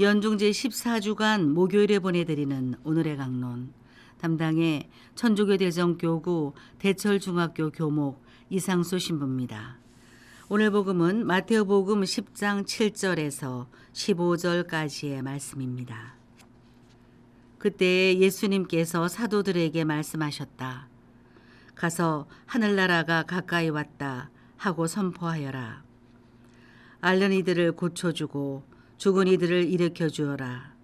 연중 제 14주간 목요일에 보내드리는 오늘의 강론 담당의 천주교 대정교구 대철중학교 교목 이상수 신부입니다. 오늘 복음은 마테오복음 10장 7절에서 15절까지의 말씀입니다. 그때 예수님께서 사도들에게 말씀하셨다. 가서 하늘나라가 가까이 왔다 하고 선포하여라. 앓는 이들을 고쳐주고 죽은 이들을 일으켜 주어라.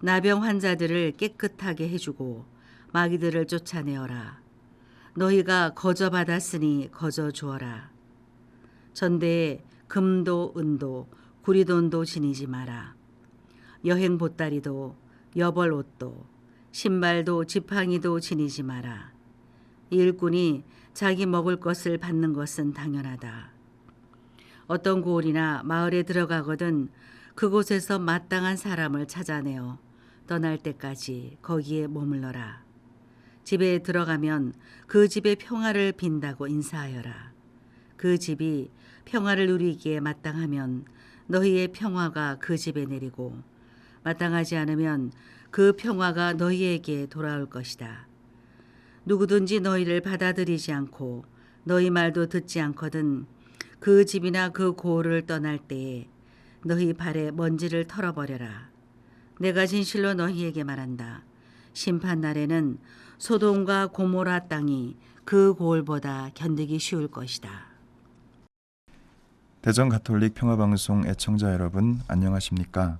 나병 환자들을 깨끗하게 해주고 마귀들을 쫓아내어라. 너희가 거저 받았으니 거저 주어라. 전대에 금도 은도 구리돈도 지니지 마라. 여행 보따리도 여벌 옷도 신발도 지팡이도 지니지 마라. 일꾼이 자기 먹을 것을 받는 것은 당연하다. 어떤 고을이나 마을에 들어가거든 그곳에서 마땅한 사람을 찾아내어 떠날 때까지 거기에 머물러라. 집에 들어가면 그 집의 평화를 빈다고 인사하여라. 그 집이 평화를 누리기에 마땅하면 너희의 평화가 그 집에 내리고 마땅하지 않으면 그 평화가 너희에게 돌아올 것이다. 누구든지 너희를 받아들이지 않고 너희 말도 듣지 않거든 그 집이나 그 고을을 떠날 때에 너희 발에 먼지를 털어버려라. 내가 진실로 너희에게 말한다. 심판 날에는 소돔과 고모라 땅이 그 고을보다 견디기 쉬울 것이다. 대전 가톨릭 평화방송 애청자 여러분 안녕하십니까?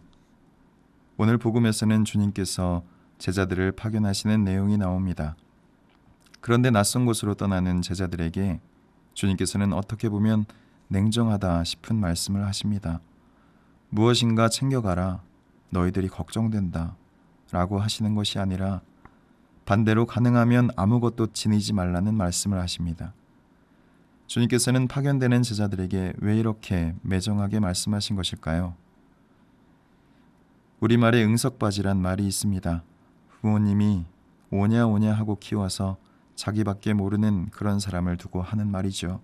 오늘 복음에서는 주님께서 제자들을 파견하시는 내용이 나옵니다. 그런데 낯선 곳으로 떠나는 제자들에게 주님께서는 어떻게 보면 냉정하다 싶은 말씀을 하십니다. 무엇인가 챙겨가라. 너희들이 걱정된다. 라고 하시는 것이 아니라 반대로 가능하면 아무것도 지니지 말라는 말씀을 하십니다. 주님께서는 파견되는 제자들에게 왜 이렇게 매정하게 말씀하신 것일까요? 우리말에 응석바지란 말이 있습니다. 부모님이 오냐 오냐 하고 키워서 자기밖에 모르는 그런 사람을 두고 하는 말이죠.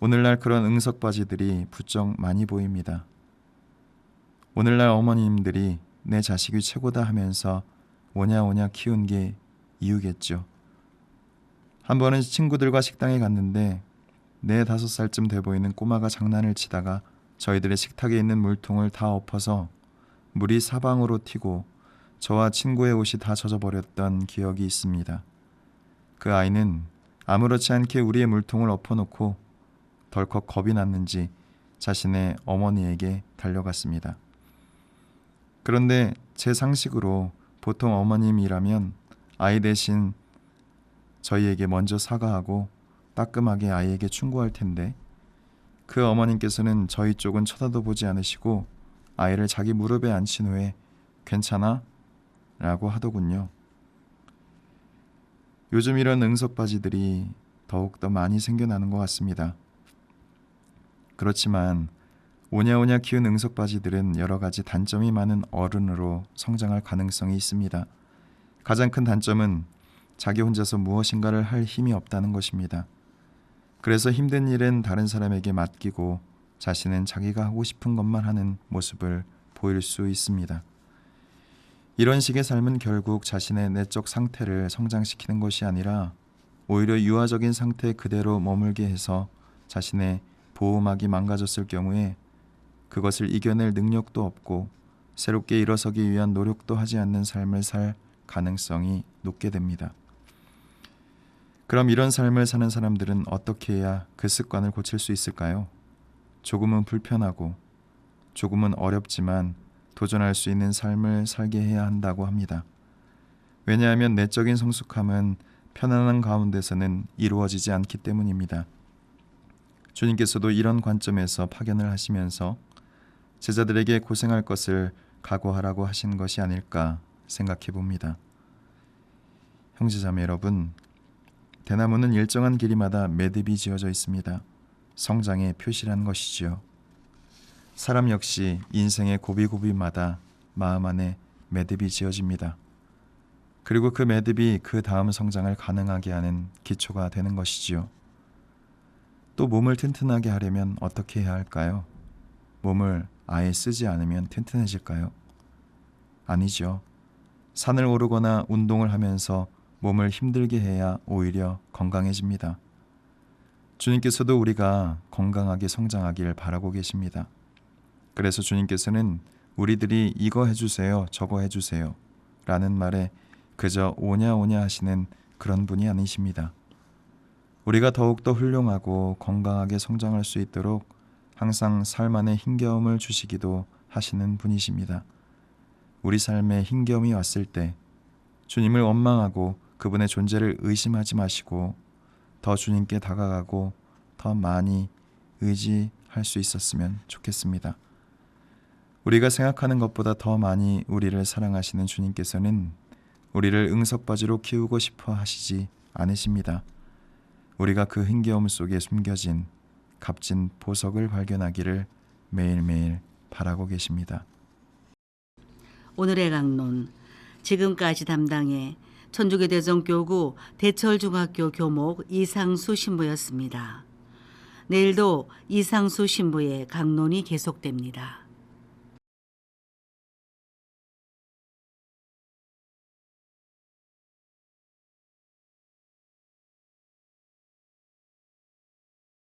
오늘날 그런 응석바지들이 부쩍 많이 보입니다. 오늘날 어머님들이 내 자식이 최고다 하면서 오냐 오냐 키운 게 이유겠죠. 한 번은 친구들과 식당에 갔는데 네 다섯 살쯤 돼 보이는 꼬마가 장난을 치다가 저희들의 식탁에 있는 물통을 다 엎어서 물이 사방으로 튀고 저와 친구의 옷이 다 젖어버렸던 기억이 있습니다. 그 아이는 아무렇지 않게 우리의 물통을 엎어놓고 덜컥 겁이 났는지 자신의 어머니에게 달려갔습니다. 그런데 제 상식으로 보통 어머님이라면 아이 대신 저희에게 먼저 사과하고 따끔하게 아이에게 충고할 텐데 그 어머님께서는 저희 쪽은 쳐다도 보지 않으시고 아이를 자기 무릎에 앉힌 후에 괜찮아? 라고 하더군요. 요즘 이런 응석바지들이 더욱더 많이 생겨나는 것 같습니다. 그렇지만 오냐오냐 키운 응석바지들은 여러 가지 단점이 많은 어른으로 성장할 가능성이 있습니다. 가장 큰 단점은 자기 혼자서 무엇인가를 할 힘이 없다는 것입니다. 그래서 힘든 일은 다른 사람에게 맡기고 자신은 자기가 하고 싶은 것만 하는 모습을 보일 수 있습니다. 이런 식의 삶은 결국 자신의 내적 상태를 성장시키는 것이 아니라 오히려 유아적인 상태 그대로 머물게 해서 자신의 보호막이 망가졌을 경우에 그것을 이겨낼 능력도 없고 새롭게 일어서기 위한 노력도 하지 않는 삶을 살 가능성이 높게 됩니다. 그럼 이런 삶을 사는 사람들은 어떻게 해야 그 습관을 고칠 수 있을까요? 조금은 불편하고 조금은 어렵지만 도전할 수 있는 삶을 살게 해야 한다고 합니다. 왜냐하면 내적인 성숙함은 편안한 가운데서는 이루어지지 않기 때문입니다. 주님께서도 이런 관점에서 파견을 하시면서 제자들에게 고생할 것을 각오하라고 하신 것이 아닐까 생각해 봅니다. 형제자매 여러분, 대나무는 일정한 길이마다 매듭이 지어져 있습니다. 성장의 표시란 것이지요. 사람 역시 인생의 고비고비마다 마음 안에 매듭이 지어집니다. 그리고 그 매듭이 그 다음 성장을 가능하게 하는 기초가 되는 것이지요. 또 몸을 튼튼하게 하려면 어떻게 해야 할까요? 몸을 아예 쓰지 않으면 튼튼해질까요? 아니죠. 산을 오르거나 운동을 하면서 몸을 힘들게 해야 오히려 건강해집니다. 주님께서도 우리가 건강하게 성장하길 바라고 계십니다. 그래서 주님께서는 우리들이 이거 해주세요, 저거 해주세요 라는 말에 그저 오냐 오냐 하시는 그런 분이 아니십니다. 우리가 더욱더 훌륭하고 건강하게 성장할 수 있도록 항상 삶 안에 힘겨움을 주시기도 하시는 분이십니다. 우리 삶에 힘겨움이 왔을 때 주님을 원망하고 그분의 존재를 의심하지 마시고 더 주님께 다가가고 더 많이 의지할 수 있었으면 좋겠습니다. 우리가 생각하는 것보다 더 많이 우리를 사랑하시는 주님께서는 우리를 응석바지로 키우고 싶어 하시지 않으십니다. 우리가 그 힘겨움 속에 숨겨진 값진 보석을 발견하기를 매일매일 바라고 계십니다. 오늘의 강론 지금까지 담당해 천주교 대전교구 대철중학교 교목 이상수 신부였습니다. 내일도 이상수 신부의 강론이 계속됩니다.